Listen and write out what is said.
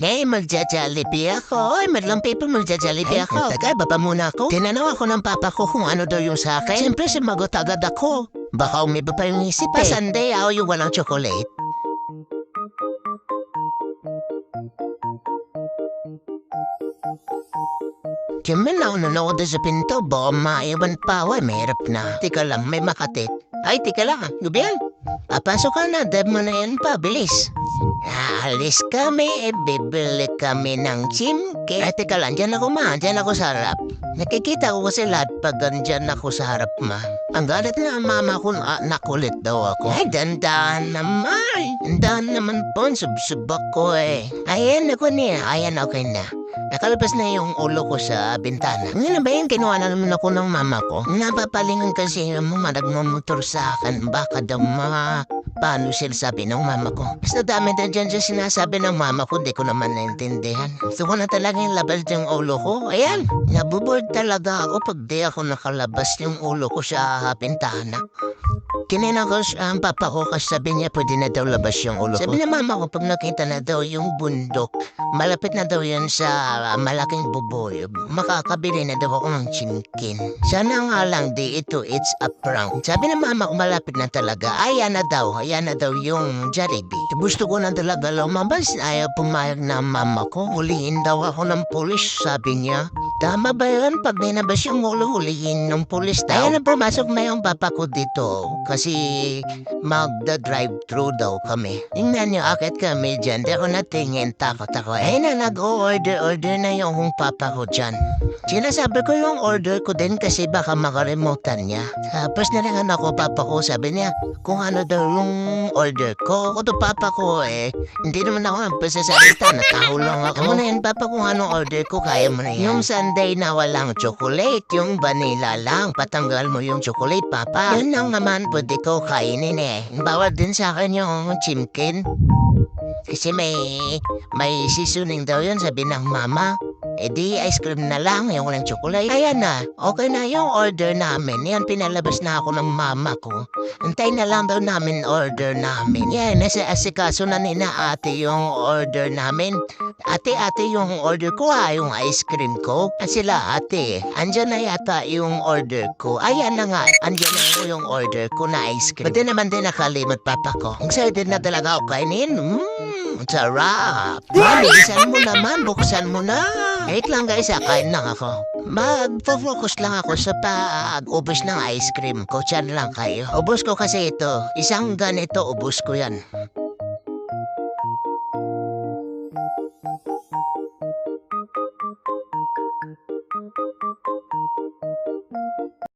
Hey, magja-jollibee ako. Ay, madlang paper magja-jollibee ako. Taga, baba muna ako. Tinanaw ako ng papa ko kung ano daw yung sa akin. Siyempre, sumagot agad ako. Baka umiba pa yung isip eh. Sunday, ako yung walang chocolate. Kami na nanood sa pinto, baka maiwan pa ako, mahirap na. Tika lang, may makatit. Ay, tika lang, gubiyan. Papasok ka na, dab mo na yan pa, bilis. Aalis kami, eh, bibili kami ng chimke. Ay, tika lang, dyan ako ma, dyan ako sa harap. Nakikita ko kasi lahat pag dyan ako sa harap ma. Ang galit na mama ko na nakulit daw ako. Ay, dandahan naman. Dandahan naman po, subsubak ko eh. Ayan ako niya, ayan okay na. Nakalabas na yung ulo ko sa bintana. Ngayon ba yun, kinuha na naman ako ng mama ko. Napapalingon kasi yung mga nagmamotor sa akin. Baka daw ma... Paano sila sabi ng mama ko? Basta dami na dyan dyan sinasabi ng mama ko, di ko naman naintindihan. Gusto ko na talaga yung labas yung ulo ko. Ayan, nabuboard talaga ako pag di ako nakalabas yung ulo ko sa bintana. Kinina ko siya ang papa ko kasi sabi niya pwede na daw labas yung ulo ko. Sabi ng mama ko pag nakita na daw yung bundok, malapit na daw yan sa malaking buboy. Makakabili na daw ako ng chinkin. Sana nga lang di ito, it's a prank. Sabi ng mama ko malapit na talaga. Ayan na daw, ayan na daw yung Jollibee. Gusto ko na talaga lumabas. Ayaw pumayag na mama ko. Huliin daw ako ng pulis, sabi niya. Tama ba yun? Pag ninabas yung ulo, huliin ng pulis daw. Ayan na pumasok na yung papa ko dito. Kasi magda-drive-thru daw kami. Tingnan niyo, akit kami dyan. Di ako natingin, takot ako. Eh na, nag-o-order-order na yung papa ko dyan. Sinasabi ko yung order ko din kasi baka makaremotan niya. Tapos nalangan ako, papa ko, sabi niya, kung ano daw yung order ko. Ako to papa ko eh. Hindi naman ako nagpasasalita, nataho lang ako. Ano na yan, papa, kung anong order ko, kaya mo na yan. Yung sundae na walang chocolate, yung vanilla lang. Patanggal mo yung chocolate, papa. Yun lang naman, pwede ko kainin eh. Bawal din sa akin yung chimkin. Kasi may, may seasoning daw yun, sabi ng mama. E di, ice cream na lang, yung walang chocolate. Ayan na, okay na yung order namin. Yan, pinalabas na ako ng mama ko. Antay na lang daw namin order namin. Yan, nasa asikaso na ni na ate yung order namin. Ate, ate, yung order ko ha, yung ice cream ko. Sila, ate, andyan na yata yung order ko. Ayan na nga, andyan na yung order ko na ice cream. Pati naman din nakalimot papa ko. Excited na talaga ako kainin. Mmm, sarap. Ma, buksan mo naman, buksan mo na. Wait lang guys, kain lang ako. Mag-focus lang ako sa pag-ubos ng ice cream ko. Diyan lang kayo. Ubos ko kasi ito. Isang ganito, ubos ko yan.